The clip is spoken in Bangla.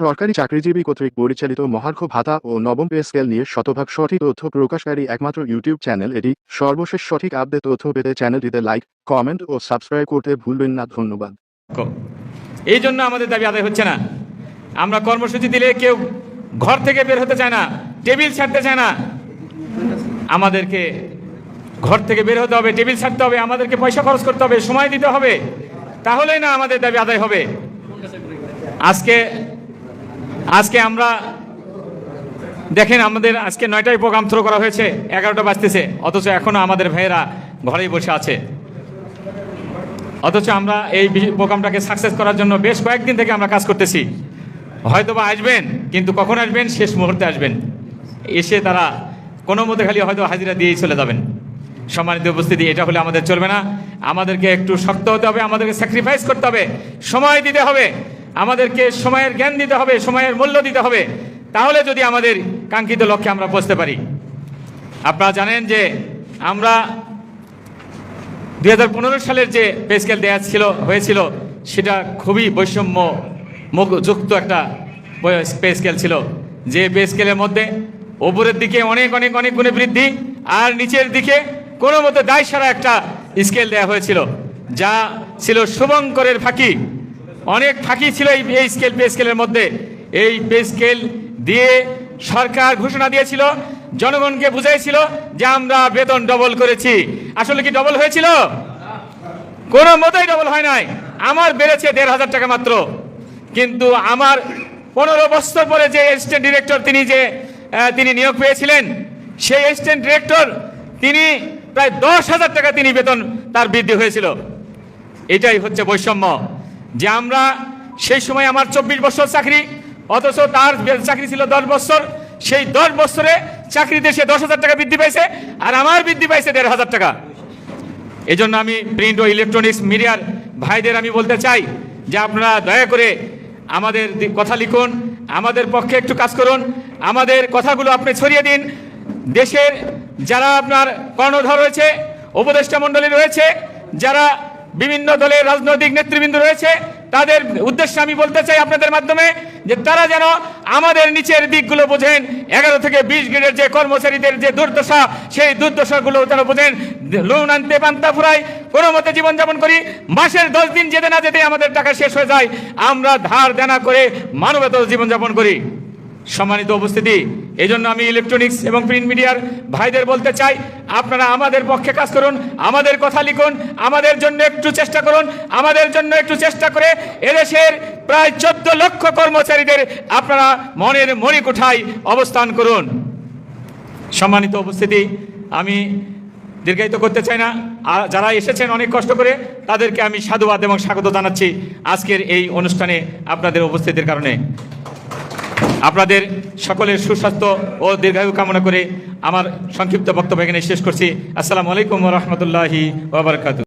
সরকারি চাকরিজীবী কর্তৃক পরিচালিত মহার্ঘ ভাতা ও নবম পে স্কেল নিয়ে শতভাগ সঠিক তথ্য প্রকাশকারী একমাত্র ইউটিউব চ্যানেল এটি। সর্বশেষ সঠিক আপডেট তথ্য পেতে চ্যানেলটিতে লাইক, কমেন্ট ও সাবস্ক্রাইব করতে ভুলবেন না, ধন্যবাদ। এই জন্য আমাদের দাবি আদায় হচ্ছে না। আমরা কর্মসূচি দিলে কেউ ঘর থেকে বের হতে চায় না, টেবিল ছাড়তে চায় না। আমাদেরকে ঘর থেকে বের হতে হবে, টেবিল ছাড়তে হবে, আমাদেরকে পয়সা খরচ করতে হবে, সময় দিতে হবে। তাহলেই না আমাদের দাবি আদায় হবে। আজকে আজকে আমরা, দেখেন আমাদের আজকে নয়টায় প্রোগ্রাম থ্রো করা হয়েছে, এগারোটা বাজতেছে, অথচ এখনও আমাদের ভাইয়েরা ঘরেই বসে আছে। অথচ আমরা এই প্রোগ্রামটাকে সাকসেস করার জন্য বেশ কয়েকদিন থেকে আমরা কাজ করতেছি। হয়তো বা আসবেন, কিন্তু কখন আসবেন, শেষ মুহূর্তে আসবেন। এসে তারা কোনো মতে খালি হয়তো হাজিরা দিয়েই চলে যাবেন। সম্মানিত উপস্থিতি, এটা হলে আমাদের চলবে না। আমাদেরকে একটু শক্ত হতে হবে, আমাদেরকে স্যাক্রিফাইস করতে হবে, সময় দিতে হবে। আমাদেরকে সময়ের জ্ঞান দিতে হবে, সময়ের মূল্য দিতে হবে। তাহলে যদি আমাদের কাঙ্ক্ষিত লক্ষ্যে আমরা পৌঁছতে পারি। আপনারা জানেন যে আমরা দু হাজার পনেরো সালের যে পে স্কেল দেওয়া ছিল, হয়েছিল, সেটা খুবই বৈষম্য যুক্ত একটা পে স্কেল ছিল। যে পে স্কেলের মধ্যে ওপরের দিকে অনেক অনেক অনেক গুণে বৃদ্ধি, আর নিচের দিকে কোনো মতো দায় সারা একটা স্কেল দেওয়া হয়েছিল, যা ছিল শুভঙ্করের ফাঁকি। অনেক ফাঁকি ছিল এই এই স্কেল পে স্কেলের মধ্যে। এই পে স্কেল দিয়ে সরকার ঘোষণা দিয়েছিল, জনগণকে বুঝাইছিল যে আমরা বেতন ডবল করেছি। আসলে কি ডবল হয়েছিল? কোনো মতেই ডবল হয় নাই। আমার বেড়েছে দেড় হাজার টাকা মাত্র। কিন্তু আমার পনেরো বছর পরে যে অ্যাসিস্ট্যান্ট ডিরেক্টর তিনি যে তিনি নিয়োগ পেয়েছিলেন, সেই অ্যাসিস্ট্যান্ট ডিরেক্টর তিনি প্রায় দশ হাজার টাকা তিনি বেতন তার বৃদ্ধি হয়েছিল। এটাই হচ্ছে বৈষম্য। যে আমরা সেই সময় আমার চব্বিশ বছর চাকরি, অথচ তার চাকরি ছিল দশ বছর, সেই দশ বছরে চাকরিতে সে দশ হাজার টাকা বৃদ্ধি পাইছে আর আমার বৃদ্ধি পাইছে দেড় হাজার টাকা। এই জন্য আমি প্রিন্ট ও ইলেকট্রনিক্স মিডিয়ার ভাইদের আমি বলতে চাই যে আপনারা দয়া করে আমাদের কথা লিখুন, আমাদের পক্ষে একটু কাজ করুন, আমাদের কথাগুলো আপনি ছড়িয়ে দিন। দেশের যারা আপনার কর্ণধর রয়েছে, উপদেষ্টা মণ্ডলী রয়েছে, যারা বিভিন্ন দলের রাজনৈতিক নেতৃবৃন্দ রয়েছে। তাদের উদ্দেশ্যে আমি বলতে চাই আপনাদের মাধ্যমে যে তারা যেন আমাদের নিচের দিকগুলো বোঝেন। এগারো থেকে বিশ গ্রেডের যে কর্মচারীদের যে দুর্দশা, সেই দুর্দশাগুলো তারা বোঝেন। লোন আনতে পান্তা ফুরাই, কোনো মতে জীবনযাপন করি। মাসের দশ দিন যেতে না যেতে আমাদের টাকা শেষ হয়ে যায়। আমরা ধার দেনা করে মানবত জীবনযাপন করি। সম্মানিত উপস্থিতি এই জন্য আমি ইলেকট্রনিক্স এবং প্রিন্ট মিডিয়ার ভাইদের বলতে চাই, আপনারা আমাদের পক্ষে কাজ করুন, আমাদের কথা লিখুন, আমাদের জন্য একটু চেষ্টা করুন, আমাদের জন্য একটু চেষ্টা করে এদেশের প্রায় চোদ্দ লক্ষ কর্মচারীদের আপনারা মনের মণিকুঠায় অবস্থান করুন। সম্মানিত উপস্থিতি, আমি দীর্ঘায়িত করতে চাই না যারা এসেছেন অনেক কষ্ট করে, তাদেরকে আমি সাধুবাদ এবং স্বাগত জানাচ্ছি আজকের এই অনুষ্ঠানে আপনাদের উপস্থিতির কারণে। আপনাদের সকলের সুস্বাস্থ্য ও দীর্ঘায়ু কামনা করে আমার সংক্ষিপ্ত বক্তব্য এখানে শেষ করছি। আসসালামু আলাইকুম রহমতুল্লাহি ওবরকাতু